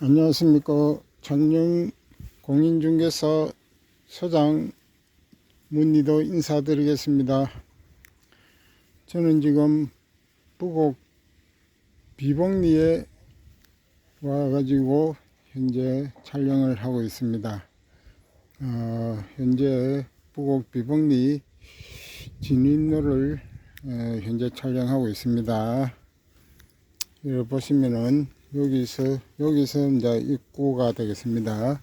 안녕하십니까. 장영 공인중개사 소장 문의도 인사드리겠습니다. 저는 지금 부곡 비봉리에 와가지고 현재 촬영을 하고 있습니다. 어, 현재 부곡 비봉리 진입로를 에, 현재 촬영하고 있습니다. 여기 보시면은 여기서 여기서 이제 입구가 되겠습니다.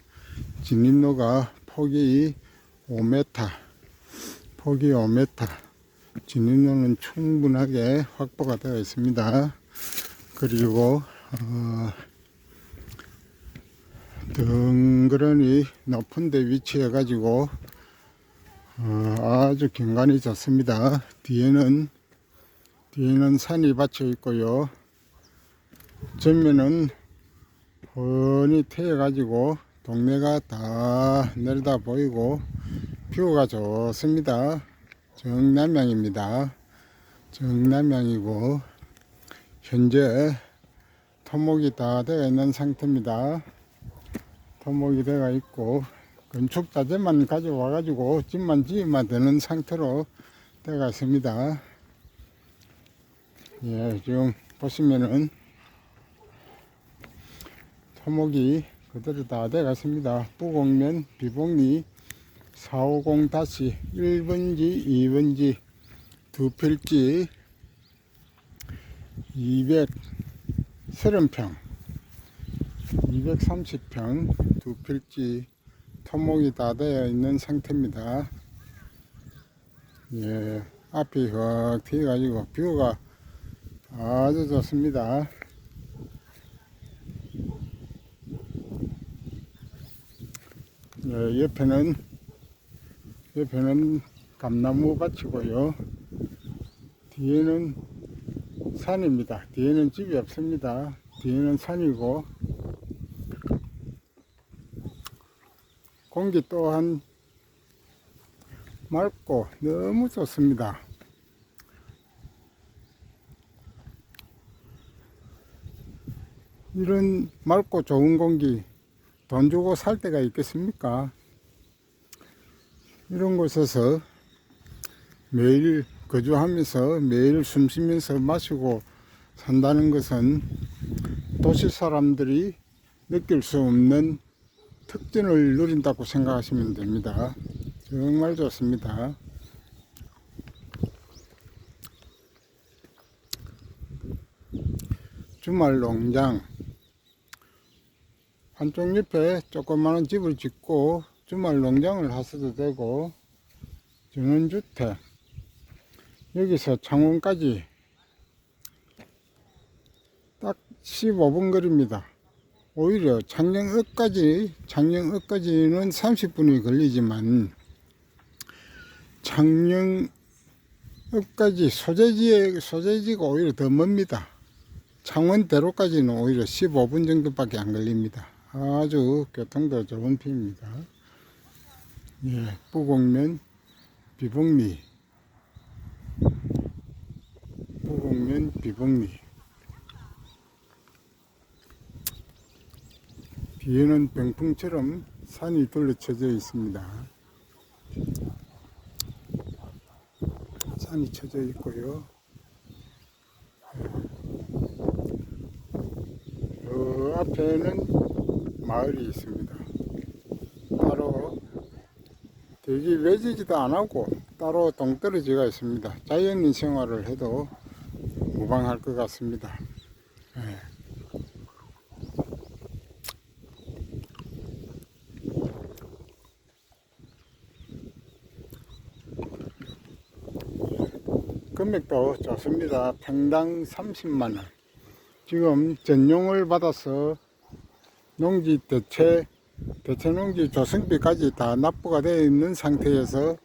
진입로가 폭이 5m, 폭이 5m. 진입로는 충분하게 확보가 되어 있습니다. 그리고 어, 덩그러니 높은 데 위치해 가지고 어, 아주 경관이 좋습니다. 뒤에는 뒤에는 산이 받쳐 있고요. 전면은 훤히 트여 가지고 동네가 다 내려다 보이고 뷰가 좋습니다. 정남향입니다. 정남향이고 현재 토목이 다 되어 있는 상태입니다. 토목이 되어 있고 건축 자재만 가져와 가지고 집만 지으면 되는 상태로 되어 있습니다. 예, 지금 보시면은 토목이 그대로 다 돼갔습니다. 부곡면 비봉리 450-1번지, 2번지 두 필지 230평, 230평 두 필지 토목이 다 되어 있는 상태입니다. 예, 앞이 확 트여가지고 뷰가 아주 좋습니다. 예, 옆에는 옆에는 감나무 밭이고요. 뒤에는 산입니다. 뒤에는 집이 없습니다. 뒤에는 산이고 공기 또한 맑고 너무 좋습니다. 이런 맑고 좋은 공기 돈 주고 살 데가 있겠습니까? 이런 곳에서 매일 거주하면서 매일 숨 쉬면서 마시고 산다는 것은 도시 사람들이 느낄 수 없는 특전을 누린다고 생각하시면 됩니다. 정말 좋습니다. 주말 농장 한쪽 옆에 조그마한 집을 짓고 주말 농장을 하셔도 되고 전원주택 여기서 창원까지 딱 15분 거리입니다. 오히려 창녕읍까지 창녕읍까지는 30분이 걸리지만 창녕읍까지 소재지에 소재지가 오히려 더 멉니다. 창원대로까지는 오히려 15분 정도밖에 안 걸립니다. 아주 교통도 좋은 편입니다. 예, 부곡면 비봉리 부곡면 비봉리 뒤에는 병풍처럼 산이 둘러쳐져 있습니다. 산이 쳐져 있고요. 저 앞에는 마을이 있습니다. 따로 되게 외지지도 안 하고 따로 동떨어지가 있습니다. 자연인 생활을 해도 무방할 것 같습니다. 예. 금액도 좋습니다. 평당 30만원. 지금 전용을 받아서 농지 대체, 대체 농지 조성비까지 다 납부가 되어 있는 상태에서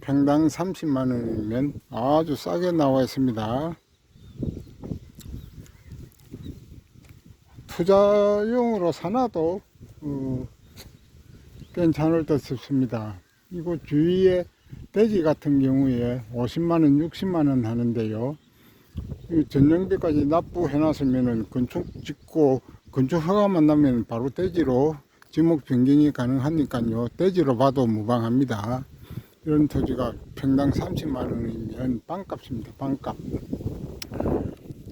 평당 30만 원이면 아주 싸게 나와 있습니다. 투자용으로 사놔도 어, 괜찮을 듯 싶습니다. 이곳 주위에 돼지 같은 경우에 50만원, 60만원 하는데요. 이 전용비까지 납부해 놨으면은 건축 짓고 건축 허가만 나면 바로 떼지로 지목 변경이 가능하니까요. 떼지로 봐도 무방합니다. 이런 토지가 평당 30만 원이면 빵값입니다. 빵값.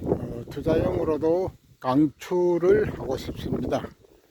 어, 투자용으로도 강추를 하고 싶습니다.